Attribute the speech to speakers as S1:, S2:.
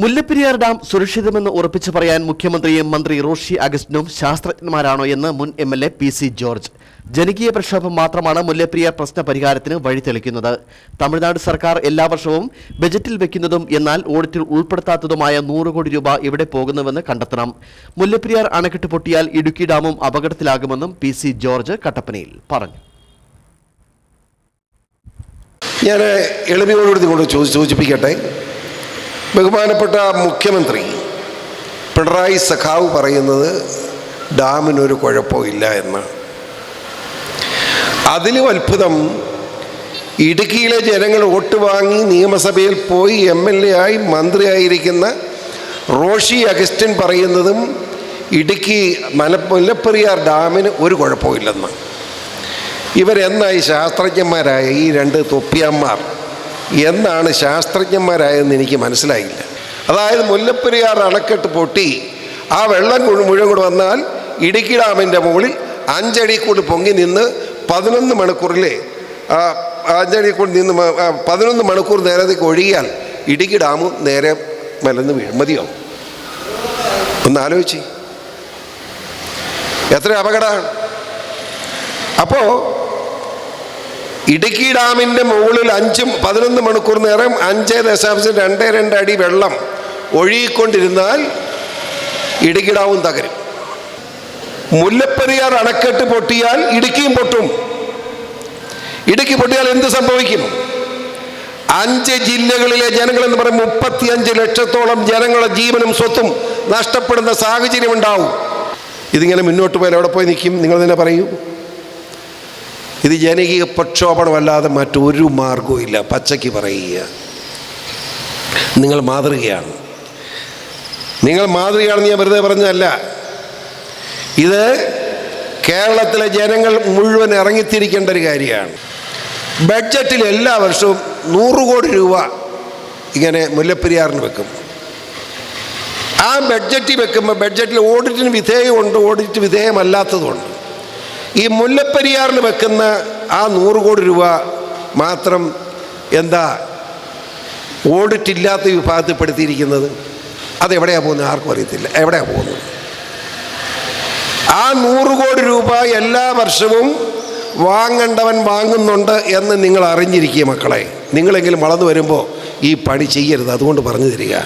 S1: Mullaperiyar dam സുരക്ഷിതമെന്ന് ഉറപ്പിച്ചു പറയാൻ മുഖ്യമന്ത്രിയും മന്ത്രി റോഷി അഗസ്റ്റിനും ശാസ്ത്രജ്ഞന്മാരാണോ എന്ന് മുൻ M L A P C George. ജനകീയ പ്രക്ഷോഭം മാത്രമാണ് മുല്ലപ്പെരിയാർ പ്രശ്ന പരിഹാരത്തിന് വഴി തെളിക്കുന്നത്. തമിഴ്നാട് സർക്കാർ എല്ലാ വർഷവും ബജറ്റിൽ വെക്കുന്നതും എന്നാൽ ഓഡിറ്റിൽ ഉൾപ്പെടുത്താത്തതുമായ നൂറ് കോടി രൂപ ഇവിടെ പോകുന്നുവെന്ന് കണ്ടെത്തണം. മുല്ലപ്പെരിയാർ അണക്കെട്ട് പൊട്ടിയാൽ ഇടുക്കി ഡാമും അപകടത്തിലാകുമെന്നും പി സി ജോർജ് കട്ടപ്പനയിൽ പറഞ്ഞു.
S2: ഞാൻ എളിമയോടുകൂടി കൊണ്ട് ചോദി സൂചിപ്പിക്കട്ടെ ബഹുമാനപ്പെട്ട മുഖ്യമന്ത്രി പിണറായി സഖാവ് പറയുന്നത് ഡാമിനൊരു കുഴപ്പമില്ല എന്ന്. അതിലും അത്ഭുതം ഇടുക്കിയിലെ ജനങ്ങൾ വോട്ട് വാങ്ങി നിയമസഭയിൽ പോയി എം എൽ എ ആയി മന്ത്രിയായിരിക്കുന്ന റോഷി അഗസ്റ്റിൻ പറയുന്നതും ഇടുക്കി മല മുല്ലപ്പെരിയാർ ഡാമിന് ഒരു കുഴപ്പമില്ലെന്ന് ഇവരെന്നായി ശാസ്ത്രജ്ഞന്മാരായ ഈ രണ്ട് തൊപ്പിയന്മാർ എന്നാണ് ശാസ്ത്രജ്ഞന്മാരായതെന്ന് എനിക്ക് മനസ്സിലായില്ല. അതായത് മുല്ലപ്പെരിയാർ അണക്കെട്ട് പൊട്ടി ആ വെള്ളം മുഴുവൻ കൂടെ വന്നാൽ ഇടുക്കി ഡാമിന്റെ മുകളിൽ അഞ്ചടി കൂടി പൊങ്ങി നിന്ന് പതിനൊന്ന് മണിക്കൂറിലെ അഞ്ചടി കൂടി നിന്ന് പതിനൊന്ന് മണിക്കൂർ നേരത്തേക്ക് ഒഴുകിയാൽ ഇടുക്കി ഡാമും നേരെ മലന്ന് വീഴും. മതിയാവും ഒന്ന് ആലോചിച്ച്. എത്ര അപകടമാണ്? അപ്പോൾ ഇടുക്കി ഡാമിന്റെ മുകളിൽ അഞ്ചും പതിനൊന്ന് മണിക്കൂർ നേരം അഞ്ച് ദശാംശം രണ്ട് രണ്ട് അടി വെള്ളം ഒഴുകിക്കൊണ്ടിരുന്നാൽ ഇടുക്കി ഡാമും തകരും. മുല്ലപ്പെരിയാർ അണക്കെട്ട് പൊട്ടിയാൽ ഇടുക്കിയും പൊട്ടും. ഇടുക്കി പൊട്ടിയാൽ എന്ത് സംഭവിക്കും? അഞ്ച് ജില്ലകളിലെ ജനങ്ങൾ എന്ന് പറയും മുപ്പത്തിയഞ്ച് ലക്ഷത്തോളം ജനങ്ങളുടെ ജീവനും സ്വത്തും നഷ്ടപ്പെടുന്ന സാഹചര്യം ഉണ്ടാവും ഇതിങ്ങനെ മുന്നോട്ട് പോയാൽ എവിടെ പോയി നിൽക്കും? നിങ്ങൾ തന്നെ പറയൂ. ഇത് ജനകീയ പ്രക്ഷോഭണമല്ലാതെ മറ്റൊരു മാർഗവും ഇല്ല. പച്ചയ്ക്ക് പറയുക. നിങ്ങൾ മാതൃകയാണ്. നിങ്ങൾ മാതൃകയാണെന്ന് ഞാൻ വെറുതെ പറഞ്ഞതല്ല. ഇത് കേരളത്തിലെ ജനങ്ങൾ മുഴുവൻ ഇറങ്ങിത്തിരിക്കേണ്ട ഒരു കാര്യമാണ്. ബഡ്ജറ്റിൽ എല്ലാ വർഷവും നൂറ് കോടി രൂപ ഇങ്ങനെ മുല്ലപ്പെരിയാറിന് വെക്കും. ആ ബഡ്ജറ്റിൽ വെക്കുമ്പോൾ ബഡ്ജറ്റിൽ ഓഡിറ്റിന് വിധേയമുണ്ട് ഓഡിറ്റ് വിധേയമല്ലാത്തതുണ്ട് ഈ മുല്ലപ്പെരിയാറിൽ വെക്കുന്ന ആ നൂറ് കോടി രൂപ മാത്രം എന്താ ഓഡിറ്റ് ഇല്ലാത്ത വിഭാഗത്തിൽപ്പെടുത്തിയിരിക്കുന്നത് അതെവിടെയാണ് പോകുന്നത്? ആർക്കും അറിയത്തില്ല. എവിടെയാണ് പോകുന്നത്? ആ നൂറ് കോടി രൂപ എല്ലാ വർഷവും വാങ്ങണ്ടവൻ വാങ്ങുന്നുണ്ട് എന്ന് നിങ്ങൾ അറിഞ്ഞിരിക്കുക മക്കളെ. നിങ്ങളെങ്കിലും വളർന്നു വരുമ്പോൾ ഈ പണി ചെയ്യരുത്. അതുകൊണ്ട് പറഞ്ഞു തരിക.